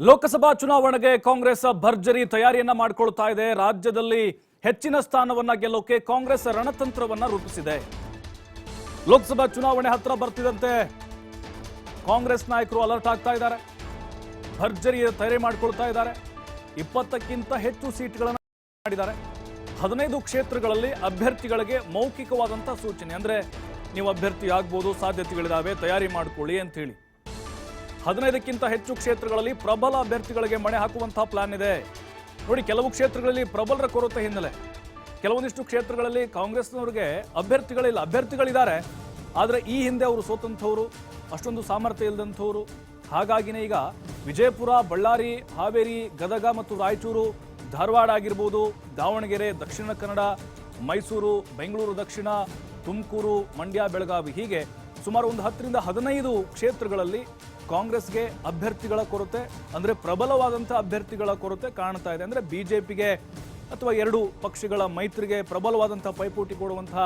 ಲೋಕಸಭಾ ಚುನಾವಣೆಗೆ ಕಾಂಗ್ರೆಸ್ ಭರ್ಜರಿ ತಯಾರಿಯನ್ನ ಮಾಡಿಕೊಳ್ತಾ ಇದೆ. ರಾಜ್ಯದಲ್ಲಿ ಹೆಚ್ಚಿನ ಸ್ಥಾನವನ್ನ ಗೆಲ್ಲೋಕೆ ಕಾಂಗ್ರೆಸ್ ರಣತಂತ್ರವನ್ನ ರೂಪಿಸಿದೆ. ಲೋಕಸಭಾ ಚುನಾವಣೆ ಹತ್ರ ಬರ್ತಿದಂತೆ ಕಾಂಗ್ರೆಸ್ ನಾಯಕರು ಅಲರ್ಟ್ ಆಗ್ತಾ ಇದ್ದಾರೆ. ಭರ್ಜರಿ ತಯಾರಿ ಮಾಡಿಕೊಳ್ತಾ ಇದ್ದಾರೆ. ಇಪ್ಪತ್ತಕ್ಕಿಂತ ಹೆಚ್ಚು ಸೀಟ್ಗಳನ್ನು ಮಾಡಿದ್ದಾರೆ. ಹದಿನೈದು ಕ್ಷೇತ್ರಗಳಲ್ಲಿ ಅಭ್ಯರ್ಥಿಗಳಿಗೆ ಮೌಖಿಕವಾದಂತಹ ಸೂಚನೆ. ಅಂದ್ರೆ ನೀವು ಅಭ್ಯರ್ಥಿ ಆಗ್ಬೋದು, ಸಾಧ್ಯತೆಗಳಿದಾವೆ, ತಯಾರಿ ಮಾಡ್ಕೊಳ್ಳಿ ಅಂತ ಹೇಳಿ ಹದಿನೈದಕ್ಕಿಂತ ಹೆಚ್ಚು ಕ್ಷೇತ್ರಗಳಲ್ಲಿ ಪ್ರಬಲ ಅಭ್ಯರ್ಥಿಗಳಿಗೆ ಮಣೆ ಹಾಕುವಂತಹ ಪ್ಲಾನ್ ಇದೆ. ನೋಡಿ, ಕೆಲವು ಕ್ಷೇತ್ರಗಳಲ್ಲಿ ಪ್ರಬಲರ ಕೊರತೆ ಹಿನ್ನೆಲೆ. ಕೆಲವೊಂದಿಷ್ಟು ಕ್ಷೇತ್ರಗಳಲ್ಲಿ ಕಾಂಗ್ರೆಸ್ನವರಿಗೆ ಅಭ್ಯರ್ಥಿಗಳಿಲ್ಲ, ಅಭ್ಯರ್ಥಿಗಳಿದ್ದಾರೆ. ಆದರೆ ಈ ಹಿಂದೆ ಅವರು ಸೋತಂಥವ್ರು ಅಷ್ಟೊಂದು ಸಾಮರ್ಥ್ಯ ಇಲ್ಲದಂಥವ್ರು ಹಾಗಾಗಿನೇ ಈಗ ವಿಜಯಪುರ, ಬಳ್ಳಾರಿ, ಹಾವೇರಿ, ಗದಗ ಮತ್ತು ರಾಯಚೂರು, ಧಾರವಾಡ ಆಗಿರ್ಬೋದು, ದಾವಣಗೆರೆ, ದಕ್ಷಿಣ ಕನ್ನಡ, ಮೈಸೂರು, ಬೆಂಗಳೂರು ದಕ್ಷಿಣ, ತುಮಕೂರು, ಮಂಡ್ಯ, ಬೆಳಗಾವಿ ಹೀಗೆ ಸುಮಾರು ಒಂದು ಹತ್ತರಿಂದ ಹದಿನೈದು ಕ್ಷೇತ್ರಗಳಲ್ಲಿ ಕಾಂಗ್ರೆಸ್ಗೆ ಅಭ್ಯರ್ಥಿಗಳ ಕೊರತೆ, ಅಂದ್ರೆ ಪ್ರಬಲವಾದಂತಹ ಅಭ್ಯರ್ಥಿಗಳ ಕೊರತೆ ಕಾಣ್ತಾ ಇದೆ. ಅಂದ್ರೆ ಬಿಜೆಪಿಗೆ ಅಥವಾ ಎರಡು ಪಕ್ಷಗಳ ಮೈತ್ರಿಗೆ ಪ್ರಬಲವಾದಂತಹ ಪೈಪೋಟಿ ಕೊಡುವಂತಹ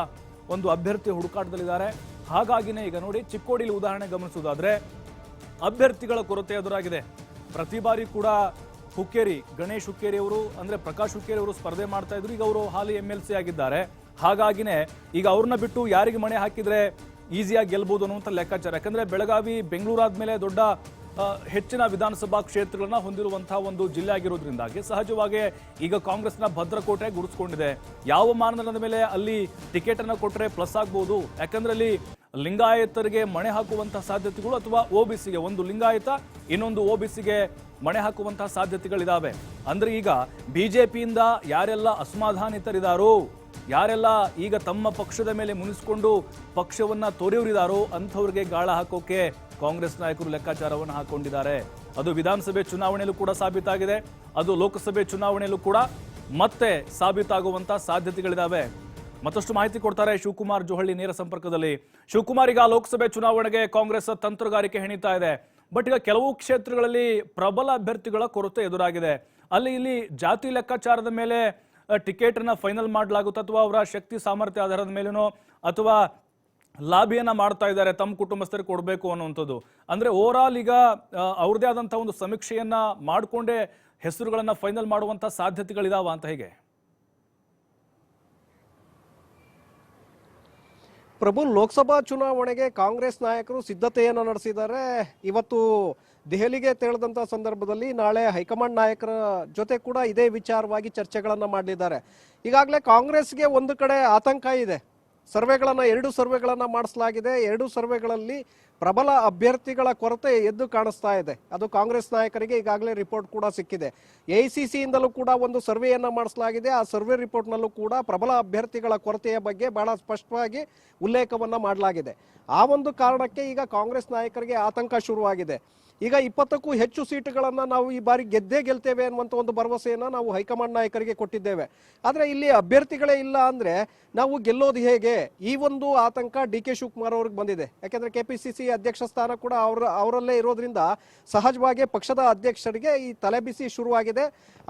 ಒಂದು ಅಭ್ಯರ್ಥಿ ಹುಡುಕಾಟದಲ್ಲಿದ್ದಾರೆ. ಹಾಗಾಗಿನೇ ಈಗ ನೋಡಿ ಚಿಕ್ಕೋಡಿಲಿ ಉದಾಹರಣೆ ಗಮನಿಸುವುದಾದ್ರೆ ಅಭ್ಯರ್ಥಿಗಳ ಕೊರತೆ ಎದುರಾಗಿದೆ. ಪ್ರತಿ ಬಾರಿ ಕೂಡ ಹುಕ್ಕೇರಿ, ಗಣೇಶ್ ಹುಕ್ಕೇರಿ ಅವರು, ಅಂದ್ರೆ ಪ್ರಕಾಶ್ ಹುಕ್ಕೇರಿ ಅವರು ಸ್ಪರ್ಧೆ ಮಾಡ್ತಾ ಇದ್ರು. ಈಗ ಅವರು ಹಾಲಿ ಎಂ ಎಲ್ ಸಿ ಆಗಿದ್ದಾರೆ. ಹಾಗಾಗಿನೇ ಈಗ ಅವ್ರನ್ನ ಬಿಟ್ಟು ಯಾರಿಗೆ ಮಣೆ ಹಾಕಿದ್ರೆ ಈಸಿಯಾಗಿ ಗೆಲ್ಬಹುದು ಅನ್ನುವಂಥ ಲೆಕ್ಕಾಚಾರ. ಯಾಕಂದ್ರೆ ಬೆಳಗಾವಿ, ಬೆಂಗಳೂರು ಮೇಲೆ ದೊಡ್ಡ ಹೆಚ್ಚಿನ ವಿಧಾನಸಭಾ ಕ್ಷೇತ್ರಗಳನ್ನ ಹೊಂದಿರುವಂತಹ ಒಂದು ಜಿಲ್ಲೆ ಆಗಿರೋದ್ರಿಂದಾಗಿ ಸಹಜವಾಗಿ ಈಗ ಕಾಂಗ್ರೆಸ್ನ ಭದ್ರಕೋಟೆ ಗುರುತಿಸಿಕೊಂಡಿದೆ. ಯಾವ ಮಾನದಂಡದ ಮೇಲೆ ಅಲ್ಲಿ ಟಿಕೆಟ್ ಅನ್ನ ಕೊಟ್ಟರೆ ಪ್ಲಸ್ ಆಗ್ಬೋದು? ಯಾಕಂದ್ರೆ ಅಲ್ಲಿ ಲಿಂಗಾಯತರಿಗೆ ಮಣೆ ಹಾಕುವಂತಹ ಸಾಧ್ಯತೆಗಳು ಅಥವಾ ಒಬಿಸಿಗೆ ಒಂದು ಲಿಂಗಾಯತ, ಇನ್ನೊಂದು ಒಬಿಸಿಗೆ ಮಣೆ ಹಾಕುವಂತಹ ಸಾಧ್ಯತೆಗಳಿದಾವೆ. ಅಂದ್ರೆ ಈಗ ಬಿಜೆಪಿಯಿಂದ ಯಾರೆಲ್ಲ ಅಸಮಾಧಾನಿತರಿದಾರೋ ಯಾರೆಲ್ಲ ಈಗ ತಮ್ಮ ಪಕ್ಷದ ಮೇಲೆ ಮುನಿಸ್ಕೊಂಡು ಪಕ್ಷವನ್ನ ತೊರೆಯವರಿದಾರೋ ಅಂಥವ್ರಿಗೆ ಗಾಳ ಹಾಕೋಕೆ ಕಾಂಗ್ರೆಸ್ ನಾಯಕರು ಲೆಕ್ಕಾಚಾರವನ್ನು ಹಾಕೊಂಡಿದ್ದಾರೆ. ಅದು ವಿಧಾನಸಭೆ ಚುನಾವಣೆಯಲ್ಲೂ ಕೂಡ ಸಾಬೀತಾಗಿದೆ. ಅದು ಲೋಕಸಭೆ ಚುನಾವಣೆಯಲ್ಲೂ ಕೂಡ ಮತ್ತೆ ಸಾಬೀತಾಗುವಂತ ಸಾಧ್ಯತೆಗಳಿದಾವೆ. ಮತ್ತಷ್ಟು ಮಾಹಿತಿ ಕೊಡ್ತಾರೆ ಶಿವಕುಮಾರ್ ಜೋಹಳ್ಳಿ ನೇರ ಸಂಪರ್ಕದಲ್ಲಿ. ಶಿವಕುಮಾರ್ ಈಗ ಲೋಕಸಭೆ ಚುನಾವಣೆಗೆ ಕಾಂಗ್ರೆಸ್ ತಂತ್ರಗಾರಿಕೆ ಹೆಣಿತಾ ಇದೆ. ಬಟ್ ಈಗ ಕೆಲವು ಕ್ಷೇತ್ರಗಳಲ್ಲಿ ಪ್ರಬಲ ಅಭ್ಯರ್ಥಿಗಳ ಕೊರತೆ ಎದುರಾಗಿದೆ. ಅಲ್ಲಿ ಇಲ್ಲಿ ಜಾತಿ ಲೆಕ್ಕಾಚಾರದ ಮೇಲೆ ಟಿಕೆಟ್ ಅನ್ನ ಫೈನಲ್ ಮಾಡಲಾಗುತ್ತೆ ಅಥವಾ ಅವರ ಶಕ್ತಿ ಸಾಮರ್ಥ್ಯ ಆಧಾರದ ಮೇಲೇನೋ ಅಥವಾ ಲಾಬಿಯನ್ನ ಮಾಡ್ತಾ ಇದ್ದಾರೆ, ತಮ್ಮ ಕುಟುಂಬಸ್ಥರಿಗೆ ಕೊಡಬೇಕು ಅನ್ನುವಂಥದ್ದು. ಅಂದ್ರೆ ಓವರ್ ಆಲ್ ಈಗ ಅವ್ರದೇ ಆದಂತಹ ಒಂದು ಸಮೀಕ್ಷೆಯನ್ನ ಮಾಡಿಕೊಂಡೇ ಹೆಸರುಗಳನ್ನ ಫೈನಲ್ ಮಾಡುವಂತ ಸಾಧ್ಯತೆಗಳಿದಾವ ಅಂತ ಹೇಗೆ? ಪ್ರಭು, ಲೋಕಸಭಾ ಚುನಾವಣೆಗೆ ಕಾಂಗ್ರೆಸ್ ನಾಯಕರು ಸಿದ್ಧತೆಯನ್ನು ನಡೆಸಿದ್ದಾರೆ. ಇವತ್ತು ದೆಹಲಿಗೆ ತೆರಳಿದಂಥ ಸಂದರ್ಭದಲ್ಲಿ ನಾಳೆ ಹೈಕಮಾಂಡ್ ನಾಯಕರ ಜೊತೆ ಕೂಡ ಇದೇ ವಿಚಾರವಾಗಿ ಚರ್ಚೆಗಳನ್ನು ಮಾಡಲಿದ್ದಾರೆ. ಈಗಾಗಲೇ ಕಾಂಗ್ರೆಸ್ಗೆ ಒಂದು ಕಡೆ ಆತಂಕ ಇದೆ. ಸರ್ವೆಗಳನ್ನು, ಎರಡು ಸರ್ವೆಗಳನ್ನು ಮಾಡಿಸಲಾಗಿದೆ. ಎರಡು ಸರ್ವೆಗಳಲ್ಲಿ ಪ್ರಬಲ ಅಭ್ಯರ್ಥಿಗಳ ಕೊರತೆ ಎದ್ದು ಕಾಣಿಸ್ತಾ ಇದೆ. ಅದು ಕಾಂಗ್ರೆಸ್ ನಾಯಕರಿಗೆ ಈಗಾಗಲೇ ರಿಪೋರ್ಟ್ ಕೂಡ ಸಿಕ್ಕಿದೆ. ಎ ಇಂದಲೂ ಕೂಡ ಒಂದು ಸರ್ವೆಯನ್ನು ಮಾಡಿಸಲಾಗಿದೆ. ಆ ಸರ್ವೆ ರಿಪೋರ್ಟ್ನಲ್ಲೂ ಕೂಡ ಪ್ರಬಲ ಅಭ್ಯರ್ಥಿಗಳ ಕೊರತೆಯ ಬಗ್ಗೆ ಬಹಳ ಸ್ಪಷ್ಟವಾಗಿ ಉಲ್ಲೇಖವನ್ನ ಮಾಡಲಾಗಿದೆ. ಆ ಒಂದು ಕಾರಣಕ್ಕೆ ಈಗ ಕಾಂಗ್ರೆಸ್ ನಾಯಕರಿಗೆ ಆತಂಕ ಶುರುವಾಗಿದೆ. ಈಗ ಇಪ್ಪತ್ತಕ್ಕೂ ಹೆಚ್ಚು ಸೀಟುಗಳನ್ನು ನಾವು ಈ ಬಾರಿ ಗೆದ್ದೇ ಗೆಲ್ತೇವೆ ಅನ್ನುವಂಥ ಒಂದು ಭರವಸೆಯನ್ನು ನಾವು ಹೈಕಮಾಂಡ್ ನಾಯಕರಿಗೆ ಕೊಟ್ಟಿದ್ದೇವೆ. ಆದರೆ ಇಲ್ಲಿ ಅಭ್ಯರ್ಥಿಗಳೇ ಇಲ್ಲ ಅಂದರೆ ನಾವು ಗೆಲ್ಲೋದು ಹೇಗೆ? ಈ ಒಂದು ಆತಂಕ ಡಿ ಕೆ ಶಿವಕುಮಾರ್ ಅವ್ರಿಗೆ ಬಂದಿದೆ. ಯಾಕೆಂದರೆ ಕೆ ಪಿ ಸಿ ಕೆಪಿಸಿಸಿ ಅಧ್ಯಕ್ಷ ಸ್ಥಾನ ಕೂಡ ಅವರ ಅವರಲ್ಲೇ ಇರೋದ್ರಿಂದ ಸಹಜವಾಗಿ ಪಕ್ಷದ ಅಧ್ಯಕ್ಷರಿಗೆ ಈ ತಲೆಬಿಸಿ ಶುರುವಾಗಿದೆ.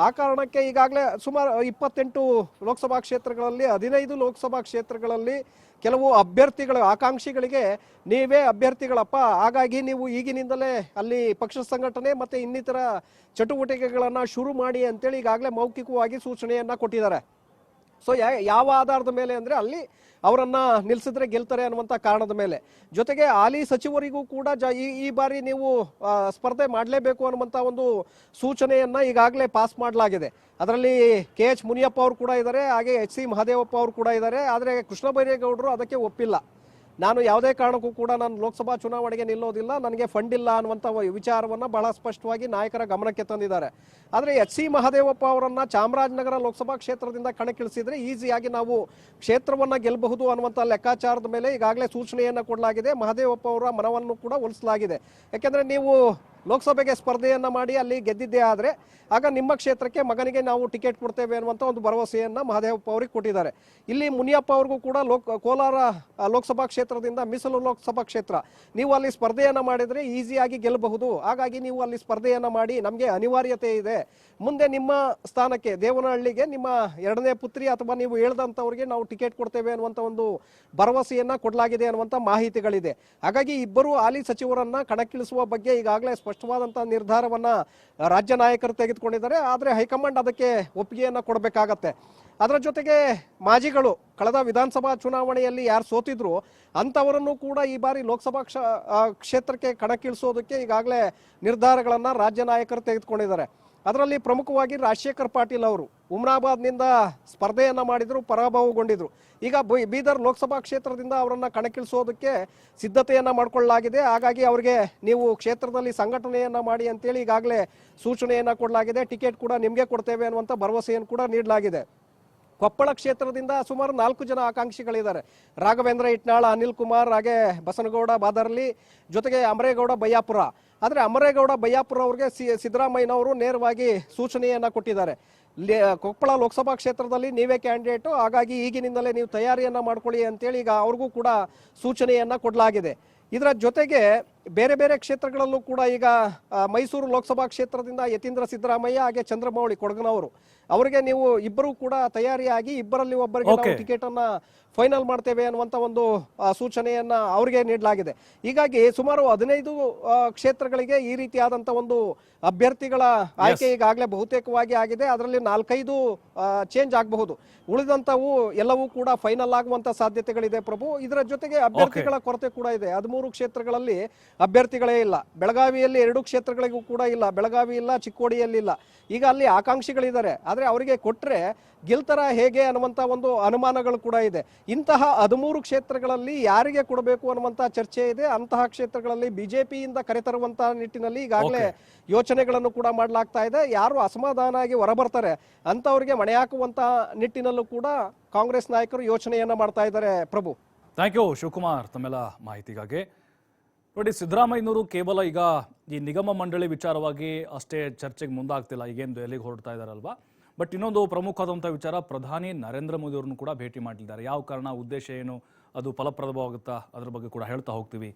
ಆ ಕಾರಣಕ್ಕೆ ಈಗಾಗಲೇ ಸುಮಾರು ಇಪ್ಪತ್ತೆಂಟು ಲೋಕಸಭಾ ಕ್ಷೇತ್ರಗಳಲ್ಲಿ, ಹದಿನೈದು ಲೋಕಸಭಾ ಕ್ಷೇತ್ರಗಳಲ್ಲಿ ಕೆಲವು ಅಭ್ಯರ್ಥಿಗಳು ಆಕಾಂಕ್ಷಿಗಳಿಗೆ ನೀವೇ ಅಭ್ಯರ್ಥಿಗಳಪ್ಪ. ಹಾಗಾಗಿ ನೀವು ಈಗಿನಿಂದಲೇ ಅಲ್ಲಿ ಪಕ್ಷ ಸಂಘಟನೆ ಮತ್ತೆ ಇನ್ನಿತರ ಚಟುವಟಿಕೆಗಳನ್ನು ಶುರು ಮಾಡಿ ಅಂತೇಳಿ ಈಗಾಗಲೇ ಮೌಖಿಕವಾಗಿ ಸೂಚನೆಯನ್ನ ಕೊಟ್ಟಿದ್ದಾರೆ. ಸೊ ಯಾವ ಆಧಾರದ ಮೇಲೆ ಅಂದ್ರೆ ಅಲ್ಲಿ ಅವರನ್ನ ನಿಲ್ಸಿದ್ರೆ ಗೆಲ್ತಾರೆ ಅನ್ನುವಂತ ಕಾರಣದ ಮೇಲೆ. ಜೊತೆಗೆ ಹಾಲಿ ಸಚಿವರಿಗೂ ಕೂಡ ಈ ಬಾರಿ ನೀವು ಸ್ಪರ್ಧೆ ಮಾಡಲೇಬೇಕು ಅನ್ನುವಂತ ಒಂದು ಸೂಚನೆಯನ್ನ ಈಗಾಗಲೇ ಪಾಸ್ ಮಾಡಲಾಗಿದೆ. ಅದರಲ್ಲಿ ಕೆ ಎಚ್ ಮುನಿಯಪ್ಪ ಅವರು ಕೂಡ ಇದ್ದಾರೆ, ಹಾಗೆ ಎಚ್ ಸಿ ಮಹದೇವಪ್ಪ ಅವರು ಕೂಡ ಇದ್ದಾರೆ, ಆದರೆ ಕೃಷ್ಣ ಬೈರೇಗೌಡರು ಅದಕ್ಕೆ ಒಪ್ಪಿಲ್ಲ. ನಾನು ಯಾವುದೇ ಕಾರಣಕ್ಕೂ ಕೂಡ ನಾನು ಲೋಕಸಭಾ ಚುನಾವಣೆಗೆ ನಿಲ್ಲೋದಿಲ್ಲ, ನನಗೆ ಫಂಡ್ ಇಲ್ಲ ಅನ್ನುವಂಥ ವಿಚಾರವನ್ನು ಬಹಳ ಸ್ಪಷ್ಟವಾಗಿ ನಾಯಕರ ಗಮನಕ್ಕೆ ತಂದಿದ್ದಾರೆ. ಆದರೆ ಎಚ್ ಸಿ ಮಹದೇವಪ್ಪ ಅವರನ್ನು ಚಾಮರಾಜನಗರ ಲೋಕಸಭಾ ಕ್ಷೇತ್ರದಿಂದ ಕಣಕ್ಕಿಳಿಸಿದರೆ ಈಸಿಯಾಗಿ ನಾವು ಕ್ಷೇತ್ರವನ್ನು ಗೆಲ್ಲಬಹುದು ಅನ್ನುವಂಥ ಲೆಕ್ಕಾಚಾರದ ಮೇಲೆ ಈಗಾಗಲೇ ಸೂಚನೆಯನ್ನು ಕೊಡಲಾಗಿದೆ. ಮಹದೇವಪ್ಪ ಅವರ ಮನವನ್ನು ಕೂಡ ಒಲಿಸಲಾಗಿದೆ. ಯಾಕೆಂದರೆ ನೀವು ಲೋಕಸಭೆಗೆ ಸ್ಪರ್ಧೆಯನ್ನ ಮಾಡಿ ಅಲ್ಲಿ ಗೆದ್ದಿದ್ದೇ ಆದರೆ ಆಗ ನಿಮ್ಮ ಕ್ಷೇತ್ರಕ್ಕೆ ಮಗನಿಗೆ ನಾವು ಟಿಕೆಟ್ ಕೊಡ್ತೇವೆ ಅನ್ನುವಂಥ ಒಂದು ಭರವಸೆಯನ್ನು ಮಹದೇವಪ್ಪ ಅವರಿಗೆ ಕೊಟ್ಟಿದ್ದಾರೆ. ಇಲ್ಲಿ ಮುನಿಯಪ್ಪ ಅವ್ರಿಗೂ ಕೂಡ ಲೋಕ್, ಕೋಲಾರ ಲೋಕಸಭಾ ಕ್ಷೇತ್ರದಿಂದ ಮೀಸಲು ಲೋಕಸಭಾ ಕ್ಷೇತ್ರ. ನೀವು ಅಲ್ಲಿ ಸ್ಪರ್ಧೆಯನ್ನ ಮಾಡಿದ್ರೆ ಈಸಿಯಾಗಿ ಗೆಲ್ಲಬಹುದು ಹಾಗಾಗಿ ನೀವು ಅಲ್ಲಿ ಸ್ಪರ್ಧೆಯನ್ನ ಮಾಡಿ ನಮಗೆ ಅನಿವಾರ್ಯತೆ ಇದೆ. ಮುಂದೆ ನಿಮ್ಮ ಸ್ಥಾನಕ್ಕೆ, ದೇವನಹಳ್ಳಿಗೆ ನಿಮ್ಮ ಎರಡನೇ ಪುತ್ರಿ ಅಥವಾ ನೀವು ಹೇಳ್ದಂಥವ್ರಿಗೆ ನಾವು ಟಿಕೆಟ್ ಕೊಡ್ತೇವೆ ಅನ್ನುವಂಥ ಒಂದು ಭರವಸೆಯನ್ನು ಕೊಡಲಾಗಿದೆ ಅನ್ನುವಂಥ ಮಾಹಿತಿಗಳಿದೆ. ಹಾಗಾಗಿ ಇಬ್ಬರು ಹಾಲಿ ಸಚಿವರನ್ನ ಕಣಕ್ಕಿಳಿಸುವ ಬಗ್ಗೆ ಈಗಾಗಲೇ ಸ್ಪಷ್ಟವಾದಂಥ ನಿರ್ಧಾರವನ್ನ ರಾಜ್ಯ ನಾಯಕರು ತೆಗೆದುಕೊಂಡಿದ್ದಾರೆ. ಆದರೆ ಹೈಕಮಾಂಡ್ ಅದಕ್ಕೆ ಒಪ್ಪಿಗೆಯನ್ನ ಕೊಡಬೇಕಾಗತ್ತೆ. ಅದರ ಜೊತೆಗೆ ಮಾಜಿಗಳು ಕಳೆದ ವಿಧಾನಸಭಾ ಚುನಾವಣೆಯಲ್ಲಿ ಯಾರು ಸೋತಿದ್ರು ಅಂಥವರನ್ನು ಕೂಡ ಈ ಬಾರಿ ಲೋಕಸಭಾ ಕ್ಷೇತ್ರಕ್ಕೆ ಕಣಕ್ಕಿಳಿಸೋದಕ್ಕೆ ಈಗಾಗಲೇ ನಿರ್ಧಾರಗಳನ್ನು ರಾಜ್ಯ ನಾಯಕರು ತೆಗೆದುಕೊಂಡಿದ್ದಾರೆ. ಅದರಲ್ಲಿ ಪ್ರಮುಖವಾಗಿ ರಾಜಶೇಖರ್ ಪಾಟೀಲ್ ಅವರು ಉಮ್ರಾಬಾದ್ನಿಂದ ಸ್ಪರ್ಧೆಯನ್ನು ಮಾಡಿದರು, ಪರಾಭವಗೊಂಡಿದ್ರು. ಈಗ ಬೀದರ್ ಲೋಕಸಭಾ ಕ್ಷೇತ್ರದಿಂದ ಅವರನ್ನು ಕಣಕ್ಕಿಳಿಸೋದಕ್ಕೆ ಸಿದ್ಧತೆಯನ್ನು ಮಾಡಿಕೊಳ್ಳಲಾಗಿದೆ. ಹಾಗಾಗಿ ಅವರಿಗೆ ನೀವು ಕ್ಷೇತ್ರದಲ್ಲಿ ಸಂಘಟನೆಯನ್ನು ಮಾಡಿ ಅಂತೇಳಿ ಈಗಾಗಲೇ ಸೂಚನೆಯನ್ನು ಕೊಡಲಾಗಿದೆ. ಟಿಕೆಟ್ ಕೂಡ ನಿಮಗೆ ಕೊಡ್ತೇವೆ ಅನ್ನುವಂಥ ಭರವಸೆಯನ್ನು ಕೂಡ ನೀಡಲಾಗಿದೆ. ಕೊಪ್ಪಳ ಕ್ಷೇತ್ರದಿಂದ ಸುಮಾರು ನಾಲ್ಕು ಜನ ಆಕಾಂಕ್ಷಿಗಳಿದ್ದಾರೆ. ರಾಘವೇಂದ್ರ ಇಟ್ನಾಳ, ಅನಿಲ್ ಕುಮಾರ್, ಹಾಗೆ ಬಸನಗೌಡ, ಬಾದರ್ಲಿ, ಜೊತೆಗೆ ಅಮರೇಗೌಡ ಬಯ್ಯಾಪುರ ಆದರೆ ಅಮರೇಗೌಡ ಬಯ್ಯಾಪುರ ಅವರಿಗೆ ಸಿ, ಸಿದ್ದರಾಮಯ್ಯನವರು ನೇರವಾಗಿ ಸೂಚನೆಯನ್ನು ಕೊಟ್ಟಿದ್ದಾರೆ. ಕೊಪ್ಪಳ ಲೋಕಸಭಾ ಕ್ಷೇತ್ರದಲ್ಲಿ ನೀವೇ ಕ್ಯಾಂಡಿಡೇಟು, ಹಾಗಾಗಿ ಈಗಿನಿಂದಲೇ ನೀವು ತಯಾರಿಯನ್ನು ಮಾಡ್ಕೊಳ್ಳಿ ಅಂತೇಳಿ ಈಗ ಅವ್ರಿಗೂ ಕೂಡ ಸೂಚನೆಯನ್ನು ಕೊಡಲಾಗಿದೆ. ಇದರ ಜೊತೆಗೆ ಬೇರೆ ಬೇರೆ ಕ್ಷೇತ್ರಗಳಲ್ಲೂ ಕೂಡ ಈಗ ಮೈಸೂರು ಲೋಕಸಭಾ ಕ್ಷೇತ್ರದಿಂದ ಯತೀಂದ್ರ ಸಿದ್ದರಾಮಯ್ಯ ಹಾಗೆ ಚಂದ್ರಮೌಳಿ ಕೊಡಗನವರು. ಅವರಿಗೆ ನೀವು ಇಬ್ಬರು ಕೂಡ ತಯಾರಿಯಾಗಿ ಇಬ್ಬರಲ್ಲಿ ಒಬ್ಬರಿಗೆ ನಾವು. ಟಿಕೆಟ್ ಅನ್ನ ಫೈನಲ್ ಮಾಡ್ತೇವೆ ಅನ್ನುವಂತ ಒಂದು ಸೂಚನೆಯನ್ನ ಅವರಿಗೆ ನೀಡಲಾಗಿದೆ. ಹೀಗಾಗಿ ಸುಮಾರು ಹದಿನೈದು ಕ್ಷೇತ್ರಗಳಿಗೆ ಈ ರೀತಿಯಾದಂತ ಒಂದು ಅಭ್ಯರ್ಥಿಗಳ ಆಯ್ಕೆ ಈಗಾಗಲೇ ಬಹುತೇಕವಾಗಿ ಆಗಿದೆ. ಅದರಲ್ಲಿ ನಾಲ್ಕೈದು ಚೇಂಜ್ ಆಗಬಹುದು. ಉಳಿದಂತವು ಎಲ್ಲವೂ ಕೂಡ ಫೈನಲ್ ಆಗುವಂತ ಸಾಧ್ಯತೆಗಳಿದೆ ಪ್ರಭು. ಇದರ ಜೊತೆಗೆ ಅಭ್ಯರ್ಥಿಗಳ ಕೊರತೆ ಕೂಡ ಇದೆ. ಹದಿಮೂರು ಕ್ಷೇತ್ರಗಳಲ್ಲಿ ಅಭ್ಯರ್ಥಿಗಳೇ ಇಲ್ಲ. ಬೆಳಗಾವಿಯಲ್ಲಿ ಎರಡು ಕ್ಷೇತ್ರಗಳಿಗೂ ಕೂಡ ಇಲ್ಲ. ಬೆಳಗಾವಿ ಇಲ್ಲ ಚಿಕ್ಕೋಡಿಯಲ್ಲಿ ಇಲ್ಲ. ಈಗ ಅಲ್ಲಿ ಆಕಾಂಕ್ಷಿಗಳಿದ್ದಾರೆ. ಆದರೆ ಅವರಿಗೆ ಕೊಟ್ಟರೆ ಗೆಲ್ತರ ಹೇಗೆ ಅನ್ನುವಂಥ ಒಂದು ಅನುಮಾನಗಳು ಕೂಡ ಇದೆ. ಇಂತಹ ಹದಿಮೂರು ಕ್ಷೇತ್ರಗಳಲ್ಲಿ ಯಾರಿಗೆ ಕೊಡಬೇಕು ಅನ್ನುವಂಥ ಚರ್ಚೆ ಇದೆ. ಅಂತಹ ಕ್ಷೇತ್ರಗಳಲ್ಲಿ ಬಿಜೆಪಿಯಿಂದ ಕರೆತರುವಂತಹ ನಿಟ್ಟಿನಲ್ಲಿ ಈಗಾಗಲೇ ಯೋಚನೆಗಳನ್ನು ಕೂಡ ಮಾಡಲಾಗ್ತಾ ಇದೆ. ಯಾರು ಅಸಮಾಧಾನ ಆಗಿ ಹೊರಬರ್ತಾರೆ ಅಂತವರಿಗೆ ಮಣೆ ಹಾಕುವಂತಹ ನಿಟ್ಟಿನಲ್ಲೂ ಕೂಡ ಕಾಂಗ್ರೆಸ್ ನಾಯಕರು ಯೋಚನೆಯನ್ನ ಮಾಡ್ತಾ ಇದ್ದಾರೆ ಪ್ರಭು. Thank you Shivakumar. ತಮ್ಮೆಲ್ಲ ಮಾಹಿತಿಗಾಗಿ. ನೋಡಿ, ಸಿದ್ದರಾಮಯ್ಯನವರು ಕೇವಲ ಈಗ ಈ ನಿಗಮ ಮಂಡಳಿ ವಿಚಾರವಾಗಿ ಅಷ್ಟೇ ಚರ್ಚೆಗೆ ಮುಂದಾಗ್ತಿಲ್ಲ. ಈಗೇನು ದೆಹಲಿಗೆ ಹೊರಡ್ತಾ ಇದ್ದಾರಲ್ವಾ ಬಟ್ ಇನ್ನೊಂದು ಪ್ರಮುಖವಾದಂಥ ವಿಚಾರ, ಪ್ರಧಾನಿ ನರೇಂದ್ರ ಮೋದಿ ಅವರನ್ನು ಕೂಡ ಭೇಟಿ ಮಾಡಲಿದ್ದಾರೆ ಯಾವ ಕಾರಣ, ಉದ್ದೇಶ ಏನು? ಅದು ಫಲಪ್ರದವಾಗುತ್ತಾ? ಅದ್ರ ಬಗ್ಗೆ ಕೂಡ ಹೇಳ್ತಾ ಹೋಗ್ತೀವಿ.